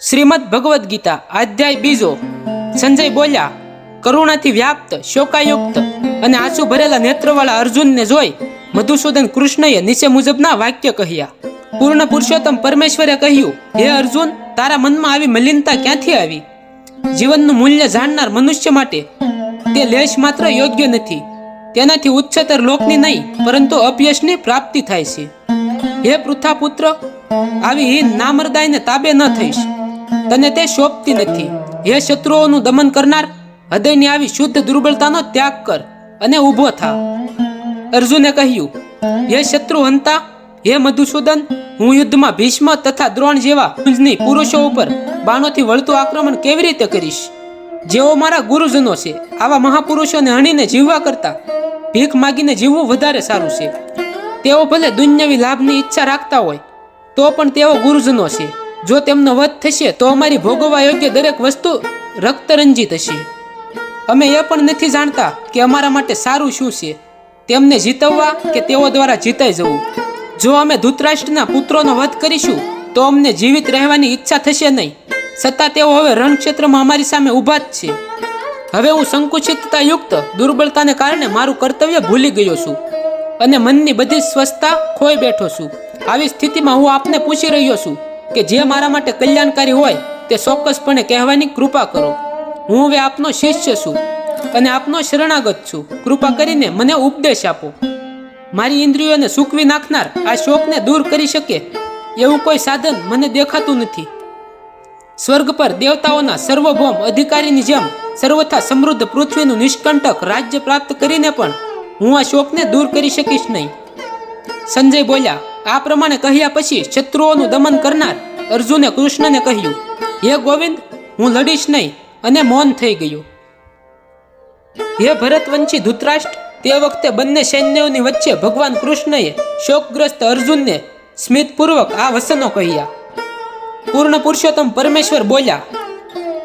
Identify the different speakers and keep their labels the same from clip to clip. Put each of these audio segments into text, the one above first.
Speaker 1: શ્રીમદ ભગવદ્ ગીતા, અધ્યાય બીજો. સંજય બોલ્યા, કરુણાથી વ્યાપ્ત, શોકાયુક્ત અને આંસુ ભરેલા નેત્રવાળા અર્જુનને જોઈ મધુસૂદન કૃષ્ણએ નીચે મુજબના વાક્ય કહ્યા. પૂર્ણ પુરુષોત્તમ પરમેશ્વરે કહ્યું, હે અર્જુન, તારા મનમાં આવી મલિનતા ક્યાંથી આવી? જીવનનું મૂલ્ય જાણનાર મનુષ્ય માટે તે લેશ માત્ર યોગ્ય નથી. તેનાથી ઉચ્ચતર લોકની નહીં, પરંતુ અપયશની પ્રાપ્તિ થાય છે. હે પૃથા પુત્ર આવી હીન નામરદાયને તાબે ન થઈશ. તને તે શોભતી નથી. હે શત્રુઓનું દમન કરનાર, હૃદયની આવી શુદ્ધ દુર્બળતાનો ત્યાગ કર અને ઊભો થા. અર્જુને કહ્યું, હે શત્રુ હંતા હે મધુસૂદન, હું યુદ્ધમાં ભીષ્મ તથા દ્રોણ જેવા પુરુષો ઉપર બાણોથી વળતું આક્રમણ કેવી રીતે કરીશ? જેઓ મારા ગુરુજનો છે, આવા મહાપુરુષોને હણીને જીવવા કરતા ભીખ માગીને જીવવું વધારે સારું છે. તેઓ ભલે દુન્યવી લાભની ઈચ્છા રાખતા હોય, તો પણ તેઓ ગુરુજનો છે. જો તેમનો વધ થશે, તો અમારી ભોગવવા યોગ્ય દરેક વસ્તુ રક્તરંજિત હશે. અમે એ પણ નથી જાણતા કે અમારા માટે સારું શું છે. તેમને જીતવવા કે તેઓ દ્વારા જીતાઈ જવું. જો અમે ધૂતરાષ્ટ્રના પુત્રોનો વધ કરીશું, તો અમને જીવિત રહેવાની ઈચ્છા થશે નહીં. છતાં તેઓ હવે રણક્ષેત્રમાં અમારી સામે ઊભા જ છે. હવે હું સંકુચિતતા યુક્ત દુર્બળતાને કારણે મારું કર્તવ્ય ભૂલી ગયો છું અને મનની બધી સ્વસ્થતા ખોઈ બેઠો છું. આવી સ્થિતિમાં હું આપને પૂછી રહ્યો છું. કે જે મારા માટે કલ્યાણકારી હોય તે ચોક્કસપણે કહેવાની કૃપા કરો. હું હવે આપનો શિષ્ય છું અને આપનો શરણાગત છું. કૃપા કરીને મને ઉપદેશ આપો. મારી ઇન્દ્રિયોને સૂકવી નાખનાર આ શોકને દૂર કરી શકે એવું કોઈ સાધન મને દેખાતું નથી. સ્વર્ગ પર દેવતાઓના સર્વભૌમ અધિકારીની જેમ સર્વથા સમૃદ્ધ પૃથ્વીનું નિષ્કંટક રાજ્ય પ્રાપ્ત કરીને પણ હું આ શોકને દૂર કરી શકીશ નહીં. સંજય બોલ્યા આ પ્રમાણે કહ્યા પછી શત્રુઓનું દમન કરનાર અર્જુને કૃષ્ણને કહ્યું, હે ગોવિંદ, હું લડીશ નહીં અને મૌન થઈ ગયું. હે ભરતવંશી ધૂતરાષ્ટ્ર, તે વખતે બંને સૈન્યોની વચ્ચે ભગવાન કૃષ્ણએ શોકગ્રસ્ત અર્જુનને સ્મિતપૂર્વક આ વસનો કહ્યા. પૂર્ણ પુરુષોત્તમ પરમેશ્વર બોલ્યા,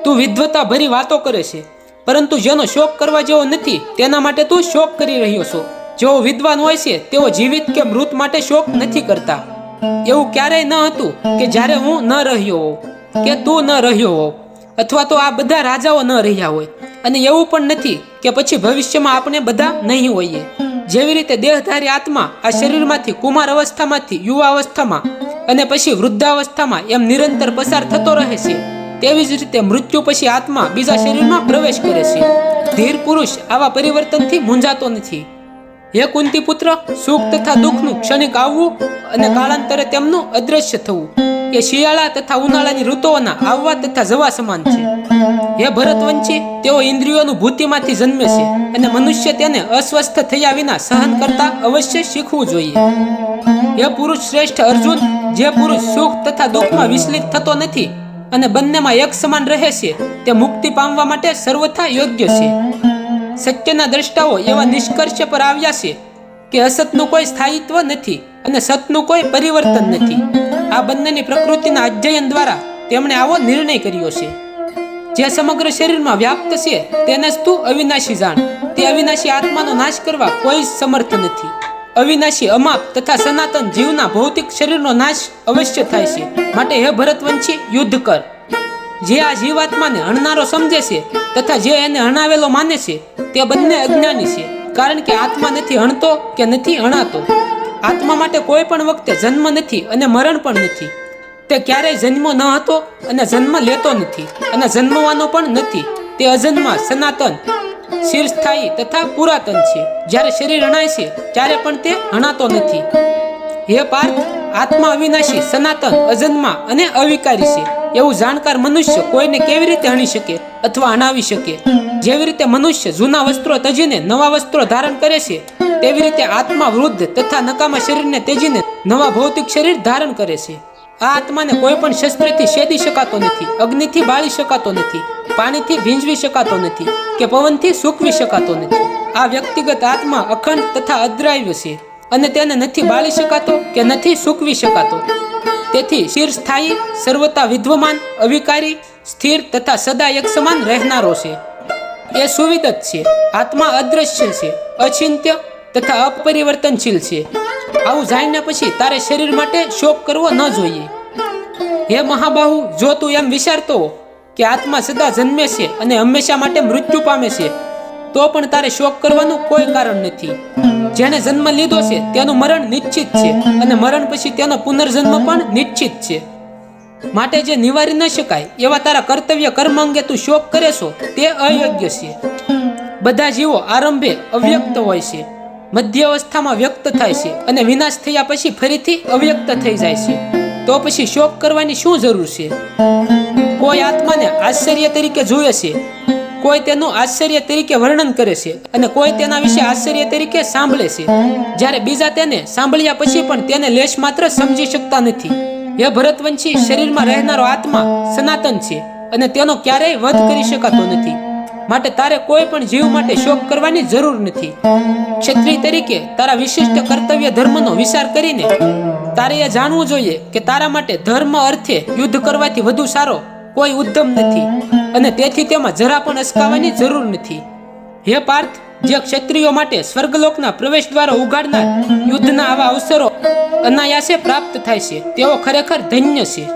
Speaker 1: તું વિદ્વતા ભરી વાતો કરે છે, પરંતુ જેનો શોક કરવા જેવો નથી, તેના માટે તું શોક કરી રહ્યો છો. જેઓ વિદ્વાન હોય છે, તેઓ જીવિત કે મૃત માટે શોક નથી કરતા. એવું ક્યારેય ન હતું કે જ્યારે હું ન રહ્યો હોઉં, કે તું ન રહ્યો હોવ અથવા તો આ બધા રાજાઓ ન રહ્યા હોય. અને એવું પણ નથી કે પછી ભવિષ્યમાં આપણે બધા નહીં હોઈએ. જેવી રીતે દેહધારી આત્મા આ શરીરમાંથી કુમાર અવસ્થામાંથી યુવા અવસ્થામાં અને પછી વૃદ્ધાવસ્થામાં એમ નિરંતર પસાર થતો રહે છે, તેવી જ રીતે મૃત્યુ પછી આત્મા બીજા શરીરમાં પ્રવેશ કરે છે. ધીર પુરુષ આવા પરિવર્તનથી મૂંઝાતો નથી. હે કુંતી પુત્ર, સુખ તથા દુઃખનું ક્ષણિક આવવું અને કાળાંતરે તેમનું અદ્રશ્ય થવું. એ શિયાળા તથા ઉનાળાની ઋતુઓના આવવા તથા જવા સમાન છે. હે ભરતવંશી, તેઓ ઇન્દ્રિયોનું ભૂતિમાંથી જન્મે છે અને મનુષ્ય તેને અસ્વસ્થ થયા વિના સહન કરતા અવશ્ય શીખવું જોઈએ. હે પુરુષ શ્રેષ્ઠ અર્જુન, જે પુરુષ સુખ તથા દુઃખમાં વિચલિત થતો નથી અને બંનેમાં એક સમાન રહે છે, તે મુક્તિ પામવા માટે સર્વથા યોગ્ય છે. સત્યના દ્રષ્ટાઓ એવા નિષ્કર્ષ પર આવ્યા છે કે અસતનું કોઈ સ્થાયિત્વ નથી અને સતનું કોઈ પરિવર્તન નથી. આ બંનેની પ્રકૃતિના અધ્યયન દ્વારા તેમણે આવો નિર્ણય કર્યો છે. જે સમગ્ર શરીરમાં વ્યાપ્ત છે તેને જ તું અવિનાશી જાણ. તે અવિનાશી આત્માનો નાશ કરવા કોઈ સમર્થ નથી. અવિનાશી અમાપ તથા સનાતન જીવના ભૌતિક શરીરનો નાશ અવશ્ય થાય છે. માટે હે ભરતવંશી, યુદ્ધ કર. જે આ જીવાત્માને હણનારો સમજે છે તથા જે એને હણાવેલો માને છે, તે બંને અજ્ઞાની છે. કારણ કે આત્મા નથી હણતો કે નથી હણાતો. આત્મા માટે કોઈ પણ વખતે જન્મ નથી અને મરણ પણ નથી. તે ક્યારેય જન્મો ન હતો અને જન્મ લેતો નથી અને જન્મવાનો પણ નથી. તે અજન્મા સનાતન, શિરસ્થાયી તથા પુરાતન છે. જ્યારે શરીર હણાય છે, ત્યારે પણ તે હણાતો નથી. હે પાર્થ, આત્મા અવિનાશી, સનાતન, અજન્મા અને અવિકારી છે. એવું જાણકાર મનુષ્ય કોઈને કેવી રીતે હણી શકે અથવા હણાવી શકે? જેવી રીતે મનુષ્ય જૂના વસ્ત્રો તજીને નવા વસ્ત્રો ધારણ કરે છે, તેવી રીતે આત્મા વૃદ્ધ તથા નકામા શરીરને તેજીને નવા ભૌતિક શરીર ધારણ કરે છે. આ આત્માને કોઈ પણ શસ્ત્રથી છેદી શકાતો નથી, અગ્નિથી બાળી શકાતો નથી, પાણીથી ભીંજવી શકાતો નથી કે પવનથી સૂકવી શકાતો નથી. આ વ્યક્તિગત આત્મા અખંડ તથા અદ્રાવ્ય છે અને તેને નથી બાળી શકાતો કે નથી સૂકવી શકાતો. તેથી શિર સ્થાયી સર્વતા વિદ્વમાન, અવિકારી, સ્થિર તથા સદા એક સમાન રહેનારો છે. એ સુવિદત છે, આત્મા અદ્રશ્ય છે, અચિંત્ય તથા અપરિવર્તનશીલ છે. આવું જાણ્યા પછી તારે શરીર માટે શોક કરવો ન જોઈએ. હે મહાબાહુ, જો તું એમ વિચારતો કે આત્મા સદા જન્મે છે અને હંમેશા માટે મૃત્યુ પામે છે, તો પણ તારે શોક કરવાનું કોઈ કારણ નથી. જેને જન્મ લીધો છે, તેનું મરણ નિશ્ચિત છે અને મરણ પછી તેનો પુનર્જન્મ પણ નિશ્ચિત છે. માટે જે નિવારી ન શકાય, એવા તારા કર્તવ્ય કર્મ અંગે તું શોક કરે છો, તે અયોગ્ય છે. બધા જીવો આરંભે અવ્યક્ત હોય છે. મધ્ય અવસ્થામાં વ્યક્ત થાય છે અને વિનાશ થયા પછી ફરીથી અવ્યક્ત થઈ જાય છે. તો પછી શોક કરવાની શું જરૂર છે? કોઈ આત્માને આશ્ચર્ય તરીકે જુએ છે. કોઈ તેનું આશ્ચર્ય તરીકે વર્ણન કરે છે અને કોઈ તેના વિશે આશ્ચર્ય તરીકે સાંભળે છે. જ્યારે બીજા તેને સાંભળ્યા પછી પણ તેને લેશ માત્ર સમજી શકતા નથી. એ ભરતવંશી શરીરમાં રહેનારો આત્મા સનાતન છે અને તેનો ક્યારેય વધ કરી શકાતો નથી. માટે તારે કોઈ પણ જીવ માટે શોક કરવાની જરૂર નથી. ક્ષત્રિય તરીકે તારા વિશિષ્ટ કર્તવ્ય ધર્મનો વિચાર કરીને તારે એ જાણવું જોઈએ કે તારા માટે ધર્મ અર્થે યુદ્ધ કરવાથી વધુ સારો કોઈ ઉદ્ધમ નથી. અને તેથી તેમાં જરા પણ અસકાવાની જરૂર નથી. હે પાર્થ, જે ક્ષત્રિયો માટે સ્વર્ગલોકના પ્રવેશ દ્વારા ઉગાડનાર યુદ્ધના આવા અવસરો અનાયાસે પ્રાપ્ત થાય છે, તેઓ ખરેખર ધન્ય છે.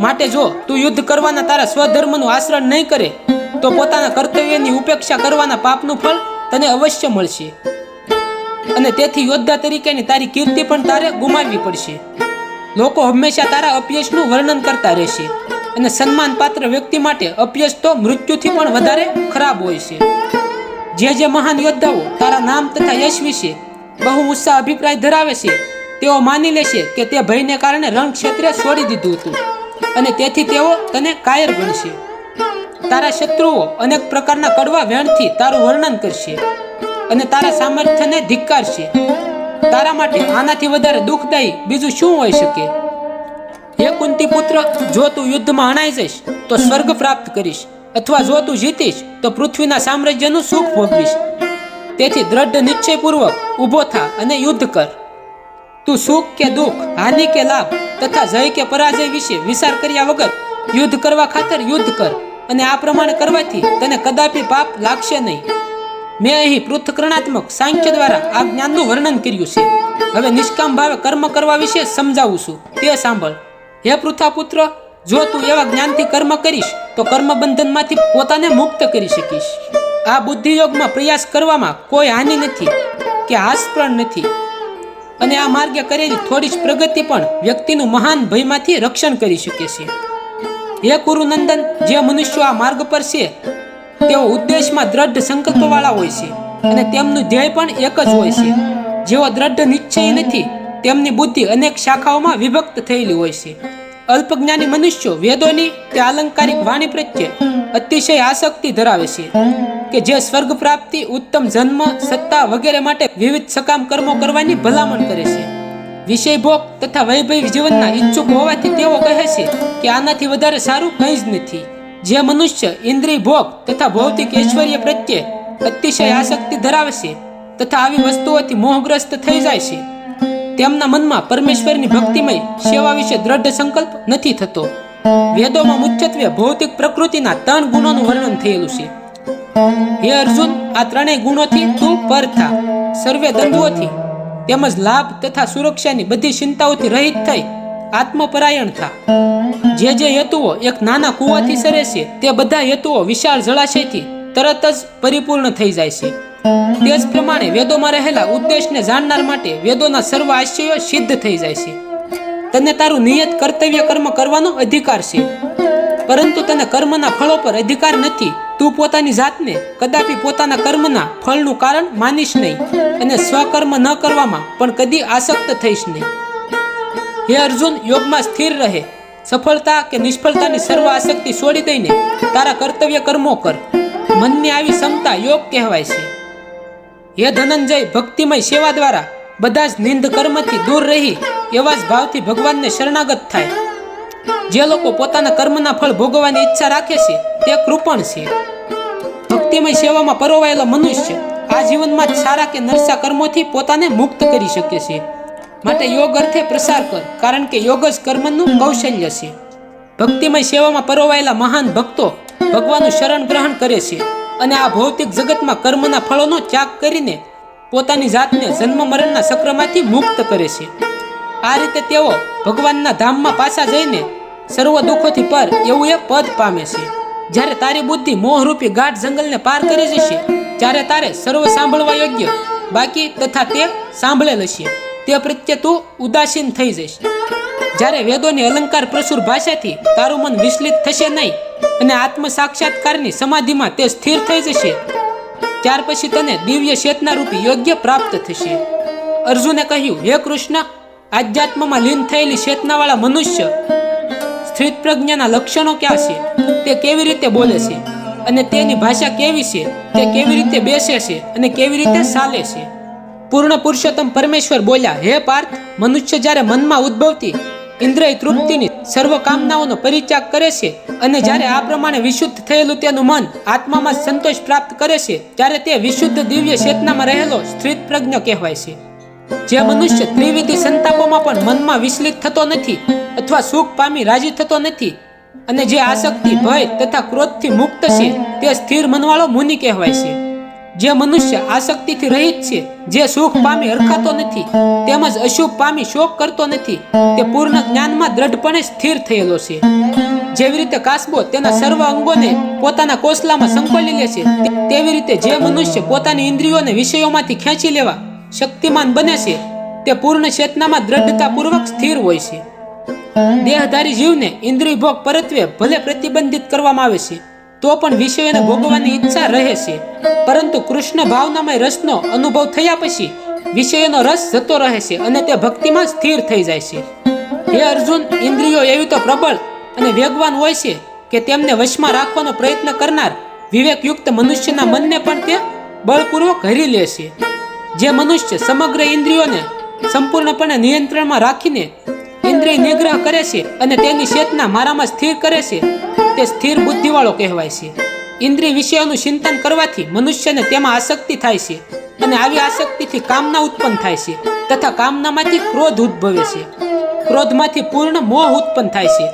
Speaker 1: માટે જો તું યુદ્ધ કરવાના તારા સ્વધર્મનું આચરણ નહીં કરે, તો પોતાના કર્તવ્યની ઉપેક્ષા કરવાના પાપનું ફળ તને અવશ્ય મળશે. અને તેથી યોદ્ધા તરીકેની તારી કીર્તિ પણ તારે ગુમાવવી પડશે. લોકો હંમેશા તારા અપયશનું વર્ણન કરતા રહેશે. અને સન્માનપાત્ર વ્યક્તિ માટે અભ્યાસ તો મૃત્યુથી પણ વધારે ખરાબ હોય છે. જે જે મહાન યોદ્ધાઓ તારા નામ તથા યશ વિશે બહુ ઉત્સાહ અભિપ્રાય ધરાવે છે, તેઓ માની લેશે કે તે ભયને કારણે રણ ક્ષેત્રે છોડી દીધું હતું અને તેથી તેઓ તને કાયર ગણશે. તારા શત્રુઓ અનેક પ્રકારના કડવા વેણથી તારું વર્ણન કરશે અને તારા સામર્થ્યને ધિક્કારશે. તારા માટે આનાથી વધારે દુઃખદાયી બીજું શું હોઈ શકે? હે કુંતી પુત્ર જો તું યુદ્ધમાં હણાઈ જઈશ, તો સ્વર્ગ પ્રાપ્ત કરીશ, અથવા જો તું જીતીશ, તો પૃથ્વીના સામ્રાજ્યનું સુખ ભોગવીશ. તેથી દ્રઢ નિશ્ચયપૂર્વક ઊભો થા અને યુદ્ધ કર. તું સુખ કે દુઃખ, હાનિ કે લાભ, તથા જય કે પરાજય વિશે વિચાર કર્યા વગર યુદ્ધ કરવા ખાતર યુદ્ધ કર અને આ પ્રમાણે કરવાથી તને કદાપી પાપ લાગશે નહીં. મેં અહીં પૃથ્કરણાત્મક સાંખ્ય દ્વારા આ જ્ઞાનનું વર્ણન કર્યું છે. હવે નિષ્કામ ભાવે કર્મ કરવા વિશે સમજાવું છું. તે સાંભળ. હે પૃથાપુત્ર, જો તું એવા જ્ઞાનથી કર્મ કરીશ, તો કર્મ બંધનમાંથી પોતાને મુક્ત કરી શકીશ. આ બુદ્ધિયોગમાં પ્રયાસ કરવામાં કોઈ હાનિ નથી કે હાસ નથી. અને આ માર્ગે કરેલી થોડી જ પ્રગતિ પણ વ્યક્તિનું મહાન ભયમાંથી રક્ષણ કરી શકે છે. હે કુરુનંદન જે મનુષ્યો આ માર્ગ પર છે, તેઓ ઉદ્દેશમાં દ્રઢ સંકલ્પવાળા હોય છે અને તેમનું ધ્યેય પણ એક જ હોય છે. જેઓ દ્રઢ નિશ્ચય નથી તેમની બુદ્ધિ અનેક શાખાઓમાં વિભક્ત થયેલી હોય છે. અલ્પજ્ઞાની મનુષ્યો વેદોની તે આલંકારિક વાણી પ્રત્યે અતિશય આસક્તિ ધરાવે છે કે જે સ્વર્ગ પ્રાપ્તિ, ઉત્તમ જન્મ, સત્તા વગેરે માટે વિવિધ સકામ કર્મો કરવાની ભલામણ કરે છે. વિષય ભોગ તથા વૈભવી જીવનના ઈચ્છુક હોવાથી તેઓ કહે છે કે આનાથી વધારે સારું કંઈ જ નથી. જે મનુષ્ય ઇન્દ્રિય ભોગ તથા ભૌતિક ઐશ્વર્ય પ્રત્યે અતિશય આસક્તિ ધરાવે છે તથા આવી વસ્તુઓથી મોહગ્રસ્ત થઈ જાય છે. તેમના મનમાં પરમેશ્વરની ભક્તિમય, સેવા વિશે દ્રઢ સંકલ્પ નથી થતો. વેદોમાં મુખ્યત્વે ભૌતિક પ્રકૃતિના ત્રણ ગુણોનું વર્ણન થયેલું છે. હે અર્જુન, આ ત્રણેય ગુણોથી તું પર થા સર્વે દંડોથી તેમજ લાભ તથા સુરક્ષાની બધી ચિંતાઓથી રહિત થઈ આત્મપરાયણ થા. જે જે હેતુઓ એક નાના કૂવાથી સરે છે, તે બધા હેતુઓ વિશાળ જળાશયથી તરત જ પરિપૂર્ણ થઈ જાય છે. તે જ પ્રમાણે વેદોમાં રહેલા ઉદ્દેશને જાણનાર માટે વેદોના સર્વ આશયો સિદ્ધ થઈ જાય છે. તને તારું નિયત કર્તવ્ય કર્મ કરવાનો અધિકાર છે. પરંતુ તને કર્મના ફળો પર અધિકાર નથી. તું પોતાની જાતને કદાપી પોતાના કર્મના ફળનું કારણ માનીશ નહીં અને સ્વકર્મ ન કરવામાં પણ કદી આસક્ત થઈશ નહીં. હે અર્જુન, યોગમાં સ્થિર રહે. સફળતા કે નિષ્ફળતાની સર્વ આસક્તિ છોડી દઈને તારા કર્તવ્ય કર્મો કર. મનની આવી ક્ષમતા યોગ કહેવાય છે. હે ધનંજય, ભક્તિમય સેવા દ્વારા બધા જ નિંદ કર્મથી દૂર રહી એવા જ ભાવથી ભગવાનને શરણાગત થાય. જે લોકો પોતાના કર્મના ફળ ભોગવવાની ઈચ્છા રાખે છે, તે કૃપણ છે. ભક્તિમય સેવામાં પરોવાયેલો મનુષ્ય આ જીવનમાં સારા કે નરસા કર્મોથી પોતાને મુક્ત કરી શકે છે. માટે યોગ અર્થે પ્રસાર કર, કારણ કે યોગ જ કર્મનું કૌશલ્ય છે. ભક્તિમય સેવામાં પરોવાયેલા મહાન ભક્તો ભગવાનનું શરણ ગ્રહણ કરે છે. અને આ ભૌતિક જગતમાં કર્મના ફળોનો ત્યાગ કરીને પોતાની જાતને જન્મ મરણના ચક્રમાંથી મુક્ત કરે છે. આ રીતે તેઓ ભગવાનના ધામમાં પાછા જઈને સર્વ દુઃખોથી પર એવું એ પદ પામે છે. જ્યારે તારી બુદ્ધિ મોહરૂપી ગાઢ જંગલને પાર કરી જશે, ત્યારે તારે સર્વ સાંભળવા યોગ્ય બાકી તથા તે સાંભળેલ હશે તે પ્રત્યે તું ઉદાસીન થઈ જશે જ્યારે વેદોની અલંકાર પ્રસુર ભાષાથી તારું મન વિચલિત થશે નહીં અને આત્મ સાક્ષાત્કારની સમાધિમાં તે સ્થિર થઈ જશે. ત્યાર પછી તને દિવ્ય ચેતના રૂપી યોગ્ય પ્રાપ્ત થશે. અર્જુને કહ્યું, હે કૃષ્ણ, આધ્યાત્મમાં લીન થયેલી ચેતનાવાળા મનુષ્ય, સ્થિત પ્રજ્ઞાના લક્ષણો ક્યાં છે? તે કેવી રીતે બોલે છે? અને તેની ભાષા કેવી છે? તે કેવી રીતે બેસે છે? અને કેવી રીતે ચાલે છે? પૂર્ણ પુરુષોત્તમ પરમેશ્વર બોલ્યા, હે પાર્થ, મનુષ્ય જ્યારે મનમાં ઉદ્ભવતી ઇન્દ્રિય તૃપ્તિની સર્વ કામનાઓનો પરિત્યાગ કરે છે અને જ્યારે આ પ્રમાણે વિશુદ્ધ થયેલું તેનું મન આત્મામાં સંતોષ પ્રાપ્ત કરે છે, ત્યારે તે વિશુદ્ધ દિવ્ય ચેતનામાં રહેલો સ્થિત પ્રજ્ઞ કહેવાય છે. જે મનુષ્ય ત્રિવિધિ સંતાપોમાં પણ મનમાં વિચલિત થતો નથી અથવા સુખ પામી રાજી થતો નથી અને જે આસક્તિ, ભય તથા ક્રોધથી મુક્ત છે, તે સ્થિર મનવાળો મુનિ કહેવાય છે. જે મનુષ્ય આસક્તિથી રહિત છે, જે સુખ પામી હરખાતો નથી, તેમજ અશુભ પામી શોક કરતો નથી, તે પૂર્ણ જ્ઞાનમાં દ્રઢપણે સ્થિર થયેલો છે. જેવી રીતે કાસબો તેના સર્વ અંગોને પોતાના કોસલામાં સંકોલી લે છે તેવી રીતે જે મનુષ્ય પોતાની ઇન્દ્રિયોને વિષયોમાંથી ખેંચી લેવા શક્તિમાન બને છે, તે પૂર્ણ ચેતનામાં દ્રઢતાપૂર્વક સ્થિર હોય છે. દેહધારી જીવને ઇન્દ્રિય ભોગ પરત્વે ભલે પ્રતિબંધિત કરવામાં આવે છે. તો પણ વિષયોને ભોગવવાની ઈચ્છા રહે છે. પરંતુ કૃષ્ણ ભાવનામય રસનો અનુભવ થયા પછી વિષયોનો રસ જતો રહે છે અને તે ભક્તિમાં સ્થિર થઈ જાય છે. હે અર્જુન, ઇન્દ્રિયો એવી તો પ્રબળ અને વેગવાન હોય છે કે તેમને વશમાં રાખવાનો પ્રયત્ન કરનાર વિવેકયુક્ત મનુષ્યના મનને પણ તે બળપૂર્વક હરી લે છે. જે મનુષ્ય સમગ્ર ઇન્દ્રિયોને સંપૂર્ણપણે નિયંત્રણમાં રાખીને ઇન્દ્રિય નિગ્રહ કરે છે અને તેની ચેતના મારામાં સ્થિર કરે છે તે સ્થિર બુદ્ધિવાળો કહેવાય છે. ઇન્દ્રિય વિષયોનું ચિંતન કરવાથી મનુષ્યને તેમાં આસક્તિ થાય છે અને આવી આસક્તિથી કામના ઉત્પન્ન થાય છે તથા કામનામાંથી ક્રોધ ઉદ્ભવે છે. ક્રોધમાંથી પૂર્ણ મોહ ઉત્પન્ન થાય છે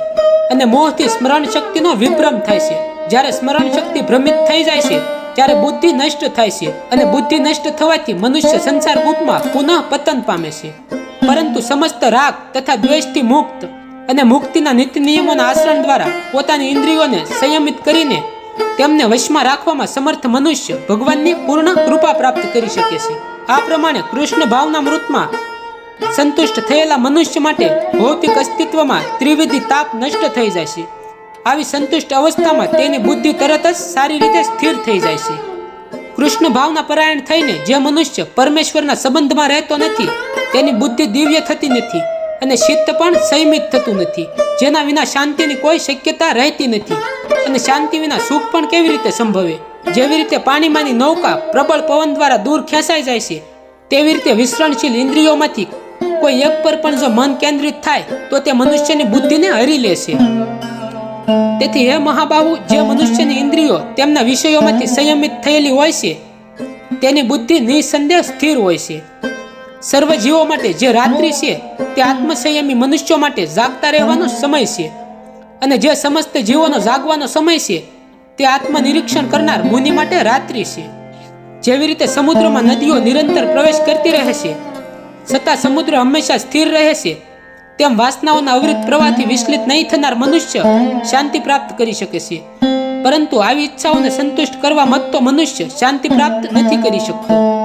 Speaker 1: અને મોહથી સ્મરણ શક્તિનો વિભ્રમ થાય છે. જ્યારે સ્મરણ શક્તિ ભ્રમિત થઈ જાય છે ત્યારે બુદ્ધિ નષ્ટ થાય છે અને બુદ્ધિ નષ્ટ થવાથી મનુષ્ય સંસાર કૂપમાં પુનઃ પતન પામે છે. પરંતુ સમસ્ત રાગ તથા દ્વેષથી મુક્ત અને મુક્તિના નીતિ નિયમોના આચરણ દ્વારા પોતાની ઇન્દ્રિયોને સંયમિત કરીને તેમને વશમાં રાખવામાં સમર્થ મનુષ્ય ભગવાનની પૂર્ણ કૃપા પ્રાપ્ત કરી શકે છે. આ પ્રમાણે કૃષ્ણ ભાવના મૃતમાં સંતુષ્ટ થયેલા મનુષ્ય માટે ભૌતિક અસ્તિત્વમાં ત્રિવિધિ તાપ નષ્ટ થઈ જાય છે. આવી સંતુષ્ટ અવસ્થામાં તેની બુદ્ધિ તરત જ સારી રીતે સ્થિર થઈ જાય છે. કૃષ્ણ ભાવના પરાયણ થઈને જે મનુષ્ય પરમેશ્વરના સંબંધમાં રહેતો નથી, તેની બુદ્ધિ દિવ્ય થતી નથી. અને ચિત્ત પણ સંયમિત થતું નથી. જેના વિના શાંતિની કોઈ શક્યતા રહેતી નથી. અને શાંતિ વિના સુખ પણ કેવી રીતે સંભવે? જેવી રીતે પાણીમાંની નૌકા પ્રબળ પવન દ્વારા દૂર ખેંચાઈ જાય છે, તેવી રીતે વિસ્તરણશીલ ઇન્દ્રિયોમાંથી કોઈ એક પર પણ જો મન કેન્દ્રિત થાય, તો તે મનુષ્યની બુદ્ધિને હરી લે છે. તેથી હે મહાબાહુ, જે મનુષ્યની ઇન્દ્રિયો તેમના વિષયોમાંથી સંયમિત થયેલી હોય છે, તેની બુદ્ધિ નિસંદેહ સ્થિર હોય છે. સર્વ જીવો માટે જે રાત્રિ છે, તે આત્મસંયમી મનુષ્યો માટે જાગતા રહેવાનો સમય છે. અને જે સમસ્ત જીવોનો જાગવાનો સમય છે, તે આત્મનિરીક્ષણ કરનાર મુનિ માટે રાત્રિ છે. જેવી રીતે સમુદ્રમાં નદીઓ નિરંતર પ્રવેશ કરતી રહે છે, છતાં સમુદ્ર હંમેશા સ્થિર રહે છે, તેમ વાસનાઓના અવિરત પ્રવાહથી વિચલિત નહીં થનાર મનુષ્ય શાંતિ પ્રાપ્ત કરી શકે છે. પરંતુ આવી ઈચ્છાઓને સંતુષ્ટ કરવા મતતો મનુષ્ય શાંતિ પ્રાપ્ત નથી કરી શકતો.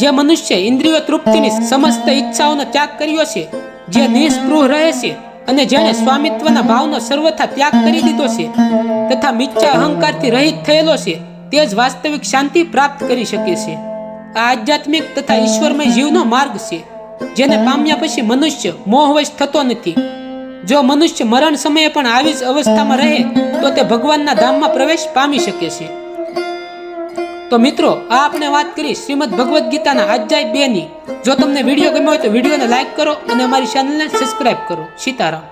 Speaker 1: જે મનુષ્ય ઇન્દ્રિય તૃપ્તિની સમસ્ત ઈચ્છાઓનો ત્યાગ કર્યો છે, જે નિસ્પૃહ રહે છે અને જેણે સ્વામિત્વના ભાવનો સર્વથા ત્યાગ કરી દીધો છે તથા મિચ્છા અહંકારથી રહિત થયેલો છે, તે જ વાસ્તવિક શાંતિ પ્રાપ્ત કરી શકે છે. આ આધ્યાત્મિક તથા ઈશ્વરમય જીવનો માર્ગ છે, જેને પામ્યા પછી મનુષ્ય મોહવશ થતો નથી. જો મનુષ્ય મરણ સમયે પણ આવી જ અવસ્થામાં રહે, તો તે ભગવાનના ધામમાં પ્રવેશ પામી શકે છે. તો મિત્રો, આ આપણે વાત કરી શ્રીમદ ભગવદ્ ગીતાના અધ્યાય બેની. જો તમને વીડિયો ગમ્યો હોય તો વિડીયોને લાઈક કરો અને અમારી ચેનલને સબસ્ક્રાઇબ કરો. સીતારામ.